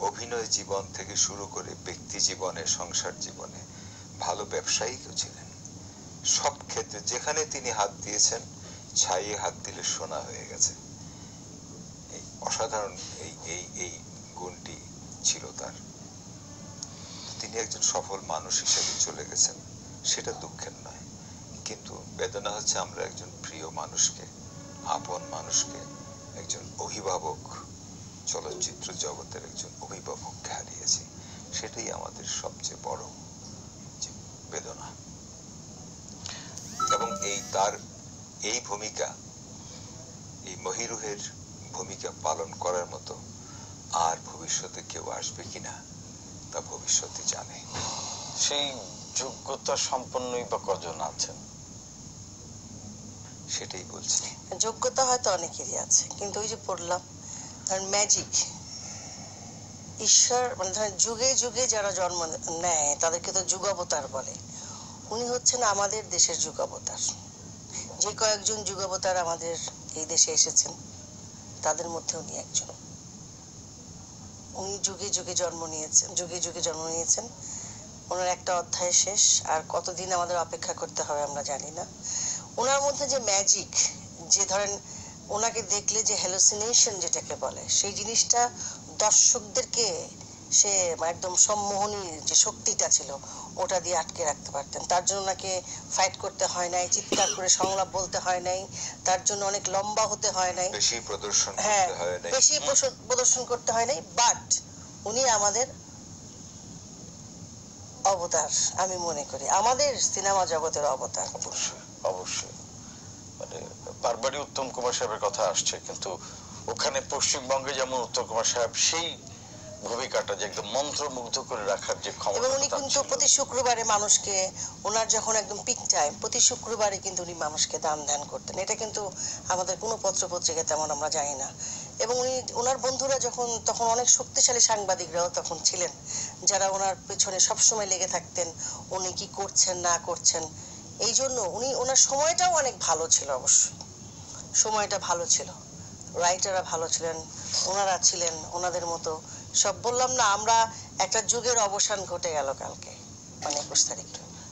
অভিনয় জীবন থেকে শুরু করে ব্যক্তি জীবনে, সংসার জীবনে ভালো ব্যবসায়ীও ছিলেন। সব ক্ষেত্রে যেখানে তিনি হাত দিয়েছেন, ছাইয়ে হাত দিলে সোনা হয়ে গেছে। এই অসাধারণ এই এই এই গুণটি ছিল তার। তিনি একজন সফল মানুষ হিসেবে চলে গেছেন, সেটা দুঃখের নয়। কিন্তু বেদনা হচ্ছে আমরা একজন প্রিয় মানুষকে, আপন মানুষকে, একজন অভিভাবক চলচ্চিত্র জগতের একজন অভিভাবককে হারিয়েছি সেটাই আমাদের সবচেয়ে বড় যে বেদনা। এবং এই তার এই ভূমিকা এই মহিরুহের ভূমিকা পালন করার মতো আর ভবিষ্যতে কেউ আসবে কিনা তা ভবিষ্যতে জানে। সেই যোগ্যতা সম্পন্নই বা কজন আছেন? সেটাই বলছি। যোগ্যতা হয়তো অনেকেরই আছে কিন্তু ওই যে পড়লাম ধরেন ম্যাজিক ঈশ্বর মানে ধরেন যুগে যুগে যারা জন্ম নেয় তাদেরকে তো যুগাবতার বলে। উনি হচ্ছেন আমাদের দেশের যুগাবতার যে কয়েকজন যুগাবতার আমাদের এই দেশে এসেছেন, তাদের মধ্যে উনি একজন। উনি যুগে যুগে জন্ম নিয়েছেন, যুগে যুগে জন্ম নিয়েছেন। ওনার একটা অধ্যায় শেষ, আর কতদিন আমাদের অপেক্ষা করতে হবে আমরা জানি না। ওনার মধ্যে যে ম্যাজিক যে ধরেন ওনাকে দেখলে যে হ্যালোসিনেশন যেটাকে বলে সেই জিনিসটা দর্শকদেরকে সে একদম সম্মোহনী যে শক্তিটা ছিল ওটা দিয়ে আটকে রাখতে পারতেন। তার জন্য ওনাকে ফাইট করতে হয় নাই চিৎকার করে সংলাপ বলতে হয় নাই তার জন্য অনেক লম্বা হতে হয় নাই। বেশি প্রদর্শন হ্যাঁ বেশি প্রদর্শন করতে হয় নাই বাট উনি আমাদের অবতার আমি মনে করি। আমাদের সিনেমা জগতের অবতার। অবশ্যই অবশ্যই। বারবারই উত্তম কুমার সাহেবের কথা আসছে কিন্তু ওখানে পশ্চিমবঙ্গে যেমন উত্তম কুমার সাহেব সেই ভূমিকাটা যে একদম মন্ত্রমুগ্ধ করে রাখার যে এবং উনি কিন্তু প্রতি শুক্রবারে মানুষকে ওনার যখন একদম পিক টাইম প্রতি শুক্রবারে কিন্তু উনি মানুষকে দান ধ্যান করতেন। এটা কিন্তু আমাদের কোনো পত্র পত্রিকা তেমন আমরা জানি না। এবং উনি ওনার বন্ধুরা যখন তখন অনেক শক্তিশালী সাংবাদিকরাও তখন ছিলেন যারা ওনার পেছনে সবসময় লেগে থাকতেন উনি কি করছেন না করছেন। এই জন্য উনি ওনার সময়টাও অনেক ভালো ছিল অবশ্যই সময়টা ভালো ছিল। রাইটাররা ভালো ছিলেন ওনারা ছিলেন ওনাদের মতো। সব বললাম না আমরা একটা যুগের অবসান ঘটে গেল কালকে মানে একুশ তারিখ।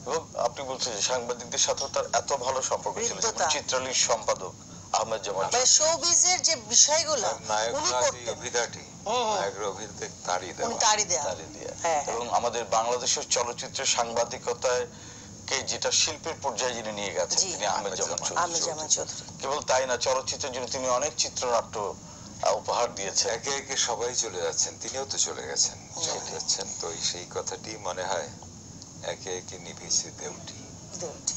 এবং আপনি বলছেন যে সাংবাদিকদের সাথেও তার এত ভালো সম্পর্ক ছিল চিত্রালীর সম্পাদক আহমেদ জামান মানে শোবিজের যে বিষয়গুলো উনি করতেন। এবং আমাদের বাংলাদেশের চলচ্চিত্রের সাংবাদিকতায় কে যেটা শিল্পের পর্যায়ে যিনি নিয়ে গেছেন তিনি আহমেদ জামান চৌধুরী। কেবল তাই না চলচ্চিত্রের জন্য তিনি অনেক চিত্রনাট্য উপহার দিয়েছে একে একে সবাই চলে যাচ্ছেন তিনিও তো চলে গেছেন চলে যাচ্ছেন। তো সেই কথাটি মনে হয় একে একে নিভিয়েছে দেউটি। দুটি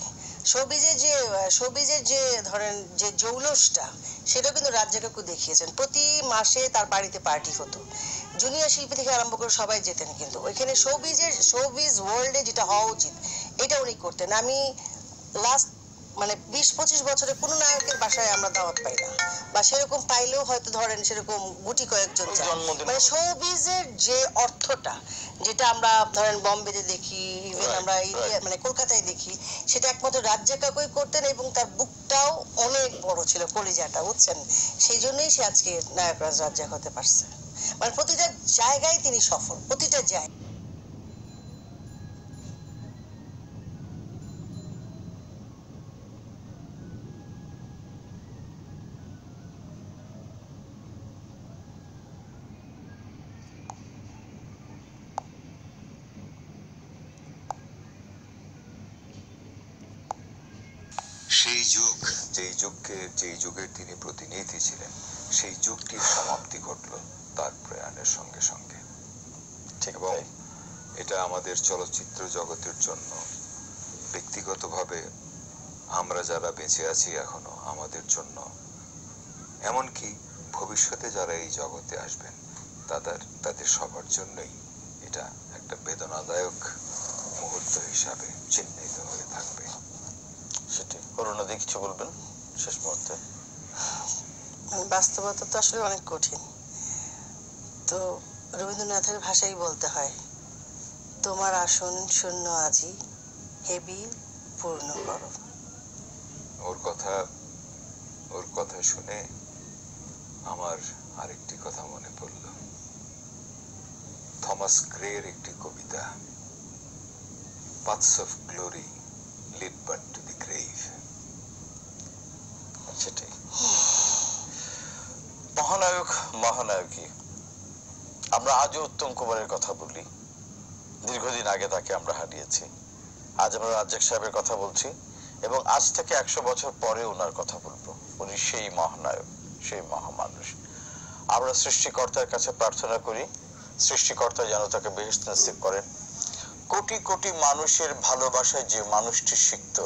শোবিজের যে শোবিজের যে ধরেন যে জৌলসটা সেটা কিন্তু রাজ্য কাকু দেখিয়েছেন। প্রতি মাসে তার বাড়িতে পার্টি হতো। জুনিয়র শিল্পী থেকে আরম্ভ করে সবাই যেতেন কিন্তু। ওইখানে শোবিজের, শোবিজ ওয়ার্ল্ডে যেটা হওয়া উচিত, এটা উনি করতেন। আমি লাস্ট মানে বিশ পঁচিশ বছরে কোনো নায়কের বাসায় আমরা দাওয়াত পাই না। বা সেরকম পাইলেও হয়তো ধরেন সেরকম গুটি কয়েকজন মানে শোবিজের যে অর্থটা যেটা আমরা ধরেন বম্বেতে দেখি ইভেন আমরা ইন্ডিয়া মানে কলকাতায় দেখি সেটা একমাত্র রাজ্য কাকুই করতেন এবং তার বুকটাও অনেক বড় ছিল কলিজাটা বুঝছেন? সেই জন্যই সে আজকে নায়করাজ রাজ্জাক হতে পারছে। মানে প্রতিটা জায়গায় তিনি সফল প্রতিটা জায়গায়। সেই যুগ যেই যুগকে যেই যুগের তিনি প্রতিনিধি ছিলেন সেই যুগটির সমাপ্তি ঘটল তার প্রয়াণের সঙ্গে সঙ্গে। ঠিক এবং এটা আমাদের চলচ্চিত্র জগতের জন্য। ব্যক্তিগতভাবে আমরা যারা বেঁচে আছি এখনও আমাদের জন্য। এমনকি ভবিষ্যতে যারা এই জগতে আসবেন তাদের তাদের সবার জন্যই এটা একটা বেদনাদায়ক মুহূর্ত হিসাবে চিহ্নিত। করোনা দিয়ে কিছু বলবেন শেষ মুহূর্তে। মানে বাস্তবতা তো আসলে অনেক কঠিন। তো রবীন্দ্রনাথের ভাষাই বলতে হয় তোমার আসন শূন্য আজি হেবি পূর্ণ করো। ওর কথা ওর কথা শুনে আমার আরেকটি কথা মনে পড়ল। থমাস গ্রের একটি কবিতা paths of glory lead but to the grave সেটাই মহানায়ক মহানায়কই আমরা আজও উত্তম কুমারের কথা বলি। দীর্ঘদিন আগে তাকে আমরা হারিয়েছি। আজ আমরা রাজ্জাক সাহেবের কথা বলছি এবং আজ থেকে একশো বছর পরে ওনার কথা বলব। উনি সেই মহানায়ক, সেই মহামানুষ। আমরা সৃষ্টিকর্তার কাছে প্রার্থনা করি, সৃষ্টিকর্তা যেন তাকে বেহেস্ত করেন। কোটি কোটি মানুষের ভালোবাসায় যে মানুষটি শিখত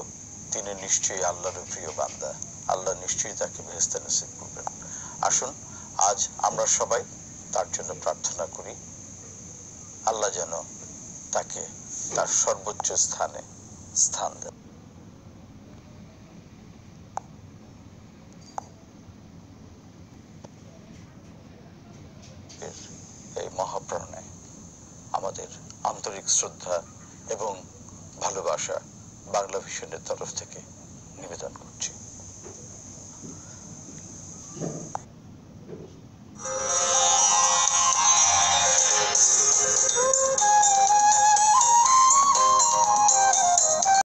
তিনি নিশ্চয়ই আল্লাহর প্রিয় বান্দা। আল্লাহ নিশ্চয়ই তাকে বেহেস্ত নসিব করবেন। আসুন, আজ আমরা সবাই তার জন্য প্রার্থনা করি, আল্লাহ যেন তাকে তার সর্বোচ্চ স্থানে স্থান দেন। এই মহাপ্রাণে আমাদের আন্তরিক শ্রদ্ধা এবং ভালোবাসা বাংলা ভিশনের তরফ থেকে নিবেদন করছি।